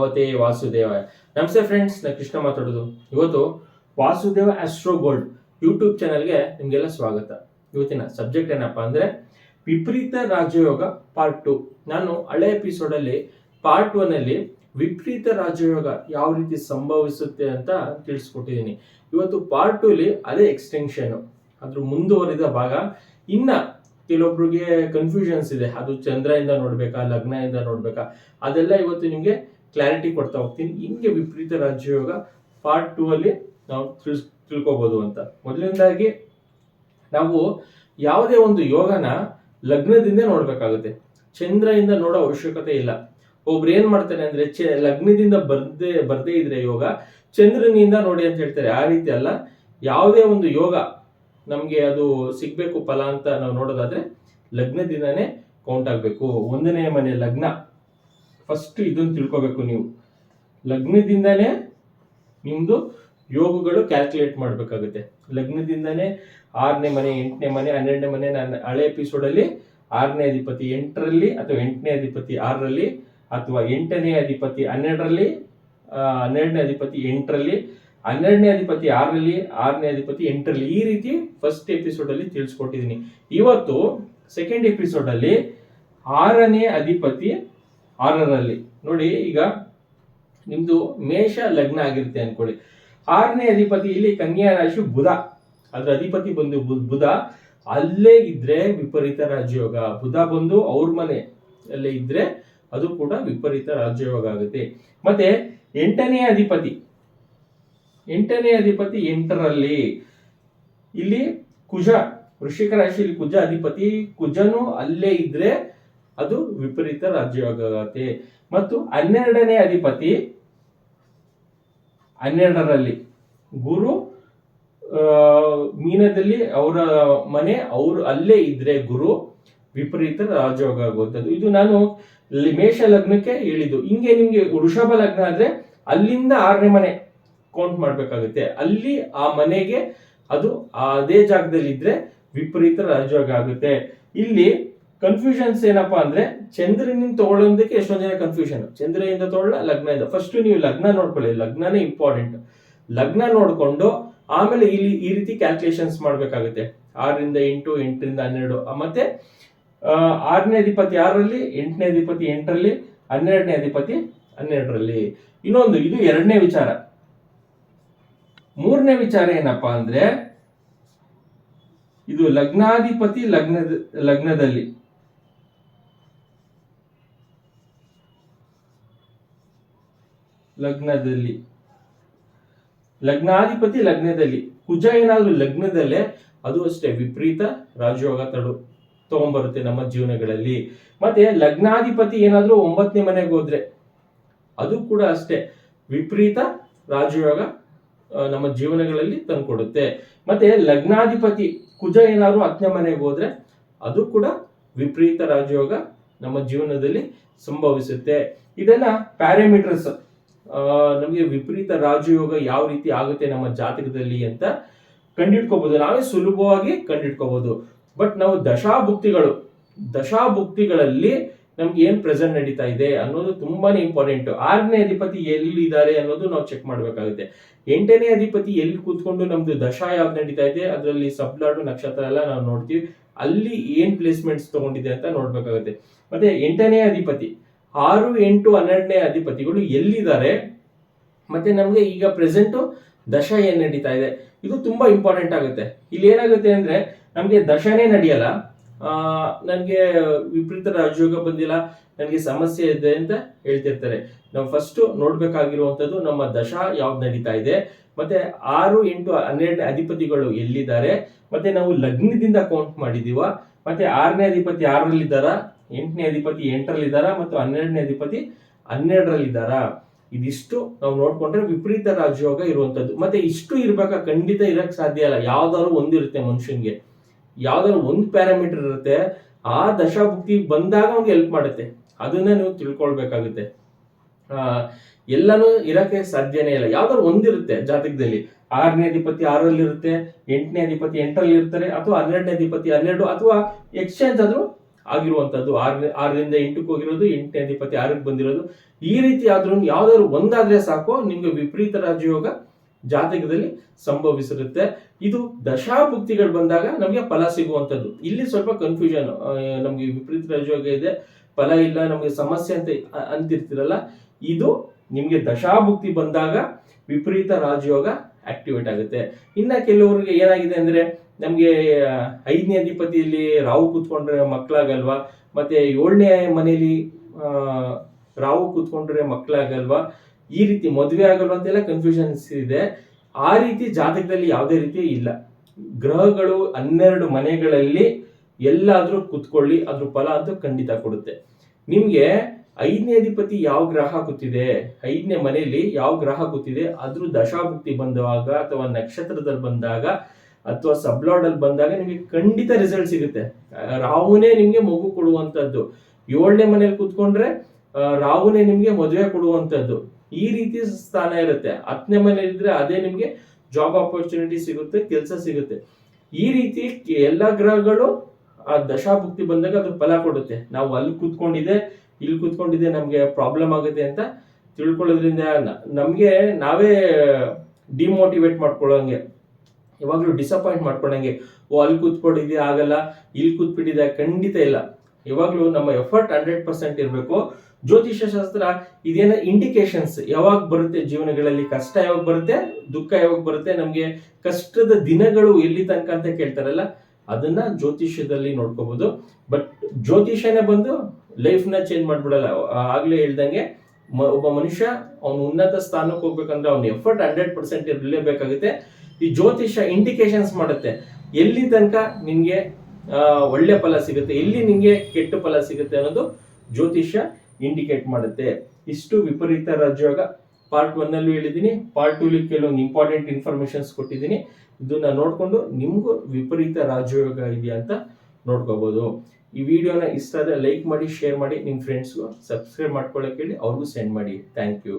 ಭಗವತೆ ವಾಸುದೇವ. ನಮಸ್ತೆ ಫ್ರೆಂಡ್ಸ್ ನಾನು ಕೃಷ್ಣ ಮಾತಾಡೋದು. ಇವತ್ತು ವಾಸುದೇವ ಆಸ್ಟ್ರೋ ಗೋಲ್ಡ್ ಯೂಟ್ಯೂಬ್ ಚಾನಲ್ಗೆ ನಿಮಗೆಲ್ಲ ಸ್ವಾಗತ. ಇವತ್ತಿನ ಸಬ್ಜೆಕ್ಟ್ ಏನಪ್ಪ ಅಂದರೆ ವಿಪರೀತ ರಾಜಯೋಗ ಪಾರ್ಟ್ ಟು ನಾನು ಹಳೆ ಎಪಿಸೋಡಲ್ಲಿ ಪಾರ್ಟ್ ಒನ್ನಲ್ಲಿ ವಿಪರೀತ ರಾಜಯೋಗ ಯಾವ ರೀತಿ ಸಂಭವಿಸುತ್ತೆ ಅಂತ ತಿಳಿಸ್ಕೊಟ್ಟಿದ್ದೀನಿ. ಇವತ್ತು ಪಾರ್ಟ್ ಟೂಲಿ ಅದೇ ಎಕ್ಸ್ಟೆನ್ಷನ್ ಅದ್ರ ಮುಂದುವರಿದ ಭಾಗ ಇನ್ನ ಕೆಲವೊಬ್ರಿಗೆ ಕನ್ಫ್ಯೂಷನ್ಸ್ ಇದೆ. ಅದು ಚಂದ್ರದಿಂದ ನೋಡ್ಬೇಕಾ, ಲಗ್ನದಿಂದ ನೋಡ್ಬೇಕಾ, ಅದೆಲ್ಲ ಇವತ್ತು ನಿಮಗೆ ಕ್ಲಾರಿಟಿ ಕೊಡ್ತಾ ಹೋಗ್ತೀನಿ. ಹಿಂಗೆ ವಿಪರೀತ ರಾಜಯೋಗ ಪಾರ್ಟ್ ಟೂ ಅಲ್ಲಿ ನಾವು ತಿಳಿಸ್, ತಿಳ್ಕೊಬೋದು ಅಂತ. ಮೊದಲನೇದಾಗಿ ನಾವು ಯಾವುದೇ ಒಂದು ಯೋಗನ ಲಗ್ನದಿಂದ ನೋಡ್ಬೇಕಾಗುತ್ತೆ. ಚಂದ್ರದಿಂದ ನೋಡೋ ಅವಶ್ಯಕತೆ ಇಲ್ಲ. ಒಬ್ರು ಏನ್ ಮಾಡ್ತಾರೆ ಅಂದ್ರೆ ಚ, ಲಗ್ನದಿಂದ ಬರ್ದೇ ಬರ್ದೇ ಇದ್ರೆ ಯೋಗ, ಚಂದ್ರನಿಂದ ನೋಡಿ ಅಂತ ಹೇಳ್ತಾರೆ. ಆ ರೀತಿ ಅಲ್ಲ. ಯಾವುದೇ ಒಂದು ಯೋಗ ನಮಗೆ ಅದು ಸಿಗ್ಬೇಕು ಫಲ ಅಂತ ನಾವು ನೋಡೋದಾದ್ರೆ ಲಗ್ನದಿಂದನೇ ಕೌಂಟ್ ಆಗಬೇಕು. ಒಂದನೇ ಮನೆ ಲಗ್ನ. ಫಸ್ಟ್ ಇದನ್ನ ತಿಳ್ಕೊಬೇಕು ನೀವು. ಲಗ್ನದಿಂದಲೇ ನಿಮ್ಮದು ಯೋಗಗಳು ಕ್ಯಾಲ್ಕುಲೇಟ್ ಮಾಡಬೇಕಾಗುತ್ತೆ. ಲಗ್ನದಿಂದಲೇ ಆರನೇ ಮನೆ, ಎಂಟನೇ ಮನೆ, ಹನ್ನೆರಡನೇ ಮನೆ ನಾನು ಹಳೆ ಎಪಿಸೋಡಲ್ಲಿ ಆರನೇ ಅಧಿಪತಿ ಎಂಟರಲ್ಲಿ ಅಥವಾ ಎಂಟನೇ ಅಧಿಪತಿ ಆರರಲ್ಲಿ ಅಥವಾ ಎಂಟನೇ ಅಧಿಪತಿ ಹನ್ನೆರಡರಲ್ಲಿ ಹನ್ನೆರಡನೇ ಅಧಿಪತಿ ಎಂಟರಲ್ಲಿ, ಹನ್ನೆರಡನೇ ಅಧಿಪತಿ ಆರರಲ್ಲಿ, ಆರನೇ ಅಧಿಪತಿ ಎಂಟರಲ್ಲಿ ಈ ರೀತಿ ಫಸ್ಟ್ ಎಪಿಸೋಡಲ್ಲಿ ತಿಳಿಸ್ಕೊಟ್ಟಿದ್ದೀನಿ ಇವತ್ತು ಸೆಕೆಂಡ್ ಎಪಿಸೋಡಲ್ಲಿ ಆರನೇ ಅಧಿಪತಿ ಆರರಲ್ಲಿ. ನೋಡಿ, ಈಗ ನಿಮ್ದು ಮೇಷ ಲಗ್ನ ಆಗಿರುತ್ತೆ ಅನ್ಕೊಳ್ಳಿ. ಆರನೇ ಅಧಿಪತಿ ಇಲ್ಲಿ ಕನ್ಯಾ ರಾಶಿ ಬುಧ. ಅದ್ರ ಅಧಿಪತಿ ಬಂದು ಬುಧ, ಅಲ್ಲೇ ಇದ್ರೆ ವಿಪರೀತ ರಾಜಯೋಗ. ಬುಧ ಬಂದು ಅವ್ರ ಮನೆ ಅಲ್ಲೇ ಇದ್ರೆ ಅದು ಕೂಡ ವಿಪರೀತ ರಾಜಯೋಗ ಆಗುತ್ತೆ. ಮತ್ತೆ ಎಂಟನೇ ಅಧಿಪತಿ. ಎಂಟನೇ ಅಧಿಪತಿ ಎಂಟರಲ್ಲಿ. ಇಲ್ಲಿ ಕುಜ, ವೃಶ್ಚಿಕ ರಾಶಿಯಲ್ಲಿ ಕುಜ ಅಧಿಪತಿ. ಕುಜನು ಅಲ್ಲೇ ಇದ್ರೆ ಅದು ವಿಪರೀತ ರಾಜ್ಯಯೋಗ ಆಗತ್ತೆ ಮತ್ತು ಹನ್ನೆರಡನೇ ಅಧಿಪತಿ, ಹನ್ನೆರಡರಲ್ಲಿ ಗುರು ಮೀನದಲ್ಲಿ ಅವರ ಮನೆ, ಅವರು ಅಲ್ಲೇ ಇದ್ರೆ ಗುರು, ವಿಪರೀತ ರಾಜಯೋಗ ಆಗುವಂಥದ್ದು ಇದು ನಾನು ಮೇಷ ಲಗ್ನಕ್ಕೆ ಹೇಳಿದ್ದು. ಹಿಂಗೆ ನಿಮ್ಗೆ ವೃಷಭ ಲಗ್ನ ಆದ್ರೆ ಅಲ್ಲಿಂದ ಆರನೇ ಮನೆ ಕೌಂಟ್ ಮಾಡ್ಬೇಕಾಗುತ್ತೆ. ಅಲ್ಲಿ ಆ ಮನೆಗೆ ಅದು ಅದೇ ಜಾಗದಲ್ಲಿ ಇದ್ರೆ ವಿಪರೀತ ರಾಜಯೋಗ ಆಗುತ್ತೆ ಇಲ್ಲಿ ಕನ್ಫ್ಯೂಷನ್ಸ್ ಏನಪ್ಪಾ ಅಂದ್ರೆ ಚಂದ್ರನಿಂದ ತಗೊಳ್ಳೋದಕ್ಕೆ ಎಷ್ಟೊಂದು ಜನ ಕನ್ಫ್ಯೂಷನ್ ಚಂದ್ರನಿಂದ ತಗೊಳ್ಳ, ಲಗ್ನದಿಂದ. ಫಸ್ಟ್ ನೀವು ಲಗ್ನ ನೋಡ್ಕೊಳ್ಳಿ. ಲಗ್ನನೇ ಇಂಪಾರ್ಟೆಂಟ್ ಲಗ್ನ ನೋಡ್ಕೊಂಡು ಆಮೇಲೆ ಇಲ್ಲಿ ಈ ರೀತಿ ಕ್ಯಾಲ್ಕುಲೇಷನ್ಸ್ ಮಾಡ್ಬೇಕಾಗುತ್ತೆ. ಆರರಿಂದ ಎಂಟು, ಎಂಟರಿಂದ ಹನ್ನೆರಡು. ಮತ್ತೆ ಆರನೇ ಅಧಿಪತಿ ಆರರಲ್ಲಿ ಎಂಟನೇ ಅಧಿಪತಿ ಎಂಟರಲ್ಲಿ, ಹನ್ನೆರಡನೇ ಅಧಿಪತಿ ಹನ್ನೆರಡರಲ್ಲಿ. ಇನ್ನೊಂದು, ಇದು ಎರಡನೇ ವಿಚಾರ. ಮೂರನೇ ವಿಚಾರ ಏನಪ್ಪಾ ಅಂದ್ರೆ, ಇದು ಲಗ್ನಾಧಿಪತಿ ಲಗ್ನದ, ಲಗ್ನದಲ್ಲಿ. ಲಗ್ನದಲ್ಲಿ. ಲಗ್ನಾಧಿಪತಿ ಲಗ್ನದಲ್ಲಿ. ಕುಜ ಏನಾದ್ರೂ ಲಗ್ನದಲ್ಲೇ, ಅದು ಅಷ್ಟೇ, ವಿಪರೀತ ರಾಜಯೋಗ ತಡು ತಗೊಂಡ್ಬರುತ್ತೆ ನಮ್ಮ ಜೀವನಗಳಲ್ಲಿ. ಮತ್ತೆ ಲಗ್ನಾಧಿಪತಿ ಏನಾದ್ರೂ ಒಂಬತ್ತನೇ ಮನೆಗೆ ಹೋದ್ರೆ, ಅದು ಕೂಡ ಅಷ್ಟೇ, ವಿಪರೀತ ರಾಜಯೋಗ ನಮ್ಮ ಜೀವನಗಳಲ್ಲಿ ತಂದ್ಕೊಡುತ್ತೆ. ಮತ್ತೆ ಲಗ್ನಾಧಿಪತಿ ಕುಜ ಏನಾದ್ರು ಹತ್ತನೇ ಮನೆಗೆ ಹೋದ್ರೆ, ಅದು ಕೂಡ ವಿಪರೀತ ರಾಜಯೋಗ ನಮ್ಮ ಜೀವನದಲ್ಲಿ ಸಂಭವಿಸುತ್ತೆ. ಇದೆಲ್ಲ ಪ್ಯಾರಾಮೀಟರ್ಸ್. ನಮಗೆ ವಿಪರೀತ ರಾಜಯೋಗ ಯಾವ ರೀತಿ ಆಗುತ್ತೆ ನಮ್ಮ ಜಾತಕದಲ್ಲಿ ಅಂತ ಕಂಡಿಡ್ಕೋಬಹುದು ನಾವೇ ಸುಲಭವಾಗಿ ಕಂಡಿಡ್ಕೋಬಹುದು ಬಟ್ ನಾವು ದಶಾಭುಕ್ತಿಗಳು, ದಶಾಭುಕ್ತಿಗಳಲ್ಲಿ ನಮ್ಗೆ ಏನ್ ಪ್ರೆಸೆಂಟ್ ನಡೀತಾ ಇದೆ ಅನ್ನೋದು ತುಂಬಾನೇ ಇಂಪಾರ್ಟೆಂಟ್. ಆರನೇ ಅಧಿಪತಿ ಎಲ್ಲಿದ್ದಾರೆ ಅನ್ನೋದು ನಾವು ಚೆಕ್ ಮಾಡ್ಬೇಕಾಗುತ್ತೆ. ಎಂಟನೇ ಅಧಿಪತಿ ಎಲ್ಲಿ ಕೂತ್ಕೊಂಡು ನಮ್ದು ದಶಾ ಯಾವ್ದು ನಡೀತಾ ಇದೆ, ಅದರಲ್ಲಿ ಸಬ್ಲಾಡು ನಕ್ಷತ್ರ ಎಲ್ಲ ನಾವು ನೋಡ್ತೀವಿ. ಅಲ್ಲಿ ಏನ್ ಪ್ಲೇಸ್ಮೆಂಟ್ಸ್ ತಗೊಂಡಿದೆ ಅಂತ ನೋಡ್ಬೇಕಾಗುತ್ತೆ. ಮತ್ತೆ ಎಂಟನೇ ಅಧಿಪತಿ ಆರು ಎಂಟು ಹನ್ನೆರಡನೇ ಅಧಿಪತಿಗಳು ಎಲ್ಲಿದ್ದಾರೆ? ಮತ್ತೆ ನಮಗೆ ಈಗ ಪ್ರೆಸೆಂಟ್ ದಶ ಏನು ನಡೀತಾ ಇದೆ? ಇದು ತುಂಬಾ ಇಂಪಾರ್ಟೆಂಟ್ ಆಗುತ್ತೆ. ಇಲ್ಲಿ ಏನಾಗುತ್ತೆ ಅಂದ್ರೆ, ನಮಗೆ ದಶನೇ ನಡೆಯಲ್ಲ. ನನಗೆ ವಿಪರೀತ ರಾಜಯೋಗ ಬಂದಿಲ್ಲ, ನನಗೆ ಸಮಸ್ಯೆ ಇದೆ ಅಂತ ಹೇಳ್ತಿರ್ತಾರೆ. ನಾವು ಫಸ್ಟ್ ನೋಡ್ಬೇಕಾಗಿರುವಂತದ್ದು ನಮ್ಮ ದಶ ಯಾವ್ದು ನಡೀತಾ ಇದೆ. ಮತ್ತೆ ಆರು ಎಂಟು ಹನ್ನೆರಡನೇ ಅಧಿಪತಿಗಳು ಎಲ್ಲಿದ್ದಾರೆ? ಮತ್ತೆ ನಾವು ಲಗ್ನದಿಂದ ಕೌಂಟ್ ಮಾಡಿದೀವ. ಮತ್ತೆ ಆರನೇ ಅಧಿಪತಿ ಆರರಲ್ಲಿದ್ದಾರ ಎಂಟನೇ ಅಧಿಪತಿ ಎಂಟರಲ್ಲಿದ್ದಾರ ಮತ್ತು ಹನ್ನೆರಡನೇ ಅಧಿಪತಿ ಹನ್ನೆರಡರಲ್ಲಿದ್ದಾರ ಇದಿಷ್ಟು ನಾವು ನೋಡ್ಕೊಂಡ್ರೆ ವಿಪರೀತ ರಾಜಯೋಗ ಇರುವಂಥದ್ದು. ಮತ್ತೆ ಇಷ್ಟು ಇರ್ಬೇಕಾ? ಖಂಡಿತ ಇರಕ್ಕೆ ಸಾಧ್ಯ ಇಲ್ಲ. ಯಾವ್ದಾದ್ರು ಒಂದಿರುತ್ತೆ ಮನುಷ್ಯನ್ಗೆ. ಯಾವ್ದಾದ್ರು ಒಂದು ಪ್ಯಾರಾಮೀಟರ್ ಇರುತ್ತೆ. ಆ ದಶಾಭುಕ್ತಿ ಬಂದಾಗ ಅವ್ನಿಗೆ ಹೆಲ್ಪ್ ಮಾಡುತ್ತೆ. ಅದನ್ನ ನೀವು ತಿಳ್ಕೊಳ್ಬೇಕಾಗುತ್ತೆ. ಆ, ಎಲ್ಲಾನು ಇರಕ್ಕೆ ಸಾಧ್ಯನೇ ಇಲ್ಲ. ಯಾವ್ದಾದ್ರು ಒಂದಿರುತ್ತೆ ಜಾತಕದಲ್ಲಿ. ಆರನೇ ಅಧಿಪತಿ ಆರಲ್ಲಿ ಇರುತ್ತೆ ಎಂಟನೇ ಅಧಿಪತಿ ಎಂಟರಲ್ಲಿ ಇರ್ತಾರೆ ಅಥವಾ ಹನ್ನೆರಡನೇ ಅಧಿಪತಿ ಹನ್ನೆರಡು, ಅಥವಾ ಎಕ್ಸ್ಚೇಂಜ್ ಆದ್ರೂ ಆಗಿರುವಂತದ್ದು ಆರ್ ಆರರಿಂದ ಎಂಟಕ್ಕೆ ಹೋಗಿರೋದು, ಎಂಟನೇ ಅಧಿಪತಿ ಆರಕ್ಕೆ ಬಂದಿರೋದು. ಈ ರೀತಿ ಆದ್ರೂ ಯಾವ್ದಾದ್ರು ಒಂದಾದ್ರೆ ಸಾಕು, ನಿಮ್ಗೆ ವಿಪರೀತ ರಾಜಯೋಗ ಜಾತಕದಲ್ಲಿ ಸಂಭವಿಸಿರುತ್ತೆ. ಇದು ದಶಾಭುಕ್ತಿಗಳು ಬಂದಾಗ ನಮಗೆ ಫಲ ಸಿಗುವಂತದ್ದು ಇಲ್ಲಿ ಸ್ವಲ್ಪ ಕನ್ಫ್ಯೂಷನ್ ನಮಗೆ ವಿಪರೀತ ರಾಜಯೋಗ ಇದೆ. ಫಲ ಇಲ್ಲ, ನಮಗೆ ಸಮಸ್ಯೆ ಅಂತ ಅಂತಿರ್ತೀರಲ್ಲ. ಇದು ನಿಮಗೆ ದಶಾಭುಕ್ತಿ ಬಂದಾಗ ವಿಪರೀತ ರಾಜಯೋಗ ಆಕ್ಟಿವೇಟ್ ಆಗುತ್ತೆ. ಇನ್ನ ಕೆಲವರಿಗೆ ಏನಾಗಿದೆ ಅಂದ್ರೆ ನಮ್ಗೆ ಐದನೇ ಅಧಿಪತಿಯಲ್ಲಿ ರಾಹು ಕೂತ್ಕೊಂಡ್ರೆ ಮಕ್ಕಳಾಗಲ್ವಾ? ಮತ್ತೆ ಏಳನೇ ಮನೆಯಲ್ಲಿ ರಾಹು ಕೂತ್ಕೊಂಡ್ರೆ ಮಕ್ಕಳಾಗಲ್ವಾ? ಈ ರೀತಿ ಮದುವೆ ಆಗಲ್ವಾ ಅಂತೆಲ್ಲ ಕನ್ಫ್ಯೂಷನ್ಸ್ ಇದೆ. ಆ ರೀತಿ ಜಾತಕದಲ್ಲಿ ಯಾವುದೇ ರೀತಿ ಇಲ್ಲ. ಗ್ರಹಗಳು ಹನ್ನೆರಡು ಮನೆಗಳಲ್ಲಿ ಎಲ್ಲಾದರೂ ಕೂತ್ಕೊಳ್ಳಿ, ಅದ್ರ ಫಲ ಅಂತ ಖಂಡಿತ ಕೊಡುತ್ತೆ. ನಿಮಗೆ ಐದನೇ ಅಧಿಪತಿ ಯಾವ ಗ್ರಹ ಕೂತಿದೆ ಐದನೇ ಮನೆಯಲ್ಲಿ ಯಾವ ಗ್ರಹ ಕೂತಿದೆ ಅದ್ರ ದಶಾಭುಕ್ತಿ ಬಂದಾಗ ಅಥವಾ ನಕ್ಷತ್ರದಲ್ಲಿ ಬಂದಾಗ ಅಥವಾ ಸಬ್ಲಾಡ್ ಅಲ್ಲಿ ಬಂದಾಗ ನಿಮಗೆ ಖಂಡಿತ ರಿಸಲ್ಟ್ ಸಿಗುತ್ತೆ. ರಾಹುನೇ ನಿಮಗೆ ಮಗು ಕೊಡುವಂತದ್ದು. ಏಳನೇ ಮನೇಲಿ ಕೂತ್ಕೊಂಡ್ರೆ ರಾಹುನೇ ನಿಮಗೆ ಮದುವೆ ಕೊಡುವಂತದ್ದು. ಈ ರೀತಿ ಸ್ಥಾನ ಇರುತ್ತೆ. ಹತ್ತನೇ ಮನೇಲಿ ಇದ್ರೆ ಅದೇ ನಿಮಗೆ ಜಾಬ್ ಆಪರ್ಚುನಿಟಿ ಸಿಗುತ್ತೆ, ಕೆಲಸ ಸಿಗುತ್ತೆ. ಈ ರೀತಿ ಎಲ್ಲ ಗ್ರಹಗಳು ಆ ದಶಾಭುಕ್ತಿ ಬಂದಾಗ ಅದ್ರ ಫಲ ಕೊಡುತ್ತೆ. ನಾವು ಅಲ್ಲಿ ಕೂತ್ಕೊಂಡಿದೆ, ಇಲ್ಲಿ ಕೂತ್ಕೊಂಡಿದೆ ನಮಗೆ ಪ್ರಾಬ್ಲಮ್ ಆಗುತ್ತೆ ಅಂತ ತಿಳ್ಕೊಳ್ಳೋದ್ರಿಂದ ನಮ್ಗೆ ನಾವೇ ಡಿಮೋಟಿವೇಟ್ ಮಾಡ್ಕೊಳ್ಳೋಂಗೆ. ಯಾವಾಗ್ಲೂ ಡಿಸಪಾಯಿಂಟ್ ಮಾಡ್ಕೊಂಡಂಗೆ, ಓ, ಅಲ್ಲಿ ಕೂತ್ಕೊಂಡಿದ್ದೆ, ಆಗಲ್ಲ, ಇಲ್ಲಿ ಕೂತ್ಬಿಟ್ಟಿದೆ, ಖಂಡಿತ ಇಲ್ಲ. ಯಾವಾಗಲೂ ನಮ್ಮ ಎಫರ್ಟ್ ಹಂಡ್ರೆಡ್ ಪರ್ಸೆಂಟ್ ಇರಬೇಕು. ಜ್ಯೋತಿಷ್ಯ ಶಾಸ್ತ್ರ ಇದೇನ ಇಂಡಿಕೇಶನ್ಸ್ ಯಾವಾಗ ಬರುತ್ತೆ ಜೀವನಗಳಲ್ಲಿ ಕಷ್ಟ ಯಾವಾಗ ಬರುತ್ತೆ? ದುಃಖ ಯಾವಾಗ ಬರುತ್ತೆ? ನಮಗೆ ಕಷ್ಟದ ದಿನಗಳು ಎಲ್ಲಿ ತನಕ ಅಂತ ಕೇಳ್ತಾರಲ್ಲ, ಅದನ್ನ ಜ್ಯೋತಿಷ್ಯದಲ್ಲಿ ನೋಡ್ಕೋಬಹುದು ಬಟ್ ಜ್ಯೋತಿಷ್ಯನೇ ಬಂದು ಲೈಫ್ನ ಚೇಂಜ್ ಮಾಡ್ಬಿಡಲ್ಲ. ಆಗ್ಲೇ ಹೇಳ್ದಂಗೆ ಒಬ್ಬ ಮನುಷ್ಯ, ಅವನು ಉನ್ನತ ಸ್ಥಾನಕ್ಕೆ ಹೋಗ್ಬೇಕಂದ್ರೆ ಅವ್ನ ಎಫರ್ಟ್ ಹಂಡ್ರೆಡ್ ಪರ್ಸೆಂಟ್ ಇರಲೇಬೇಕಾಗುತ್ತೆ. ಈ ಜ್ಯೋತಿಷ್ಯ ಇಂಡಿಕೇಶನ್ಸ್ ಮಾಡುತ್ತೆ. ಎಲ್ಲಿ ತನಕ ನಿಮಗೆ ಒಳ್ಳೆ ಫಲ ಸಿಗುತ್ತೆ, ಎಲ್ಲಿ ನಿಮಗೆ ಕೆಟ್ಟ ಫಲ ಸಿಗುತ್ತೆ ಅನ್ನೋದು ಜ್ಯೋತಿಷ್ಯ ಇಂಡಿಕೇಟ್ ಮಾಡುತ್ತೆ. ಇಷ್ಟು ವಿಪರೀತ ರಾಜಯೋಗ. ಪಾರ್ಟ್ ಒನ್ ಅಲ್ಲೂ ಹೇಳಿದ್ದೀನಿ ಪಾರ್ಟ್ ಟೂ ಕೆಲವೊಂದು ಇಂಪಾರ್ಟೆಂಟ್ ಇನ್ಫಾರ್ಮೇಶನ್ಸ್ ಕೊಟ್ಟಿದ್ದೀನಿ. ಇದನ್ನ ನೋಡಿಕೊಂಡು ನಿಮಗೂ ವಿಪರೀತ ರಾಜಯೋಗ ಇದೆಯಾ ಅಂತ ನೋಡ್ಕೋಬಹುದು ಈ ವಿಡಿಯೋನ ಇಷ್ಟ ಆದರೆ ಲೈಕ್ ಮಾಡಿ ಶೇರ್ ಮಾಡಿ ನಿಮ್ಮ ಫ್ರೆಂಡ್ಸ್ಗೂ ಸಬ್ಸ್ಕ್ರೈಬ್ ಮಾಡ್ಕೊಳ್ಳೋಕೆ ಹೇಳಿ ಅವ್ರಿಗೂ ಸೆಂಡ್ ಮಾಡಿ. Thank you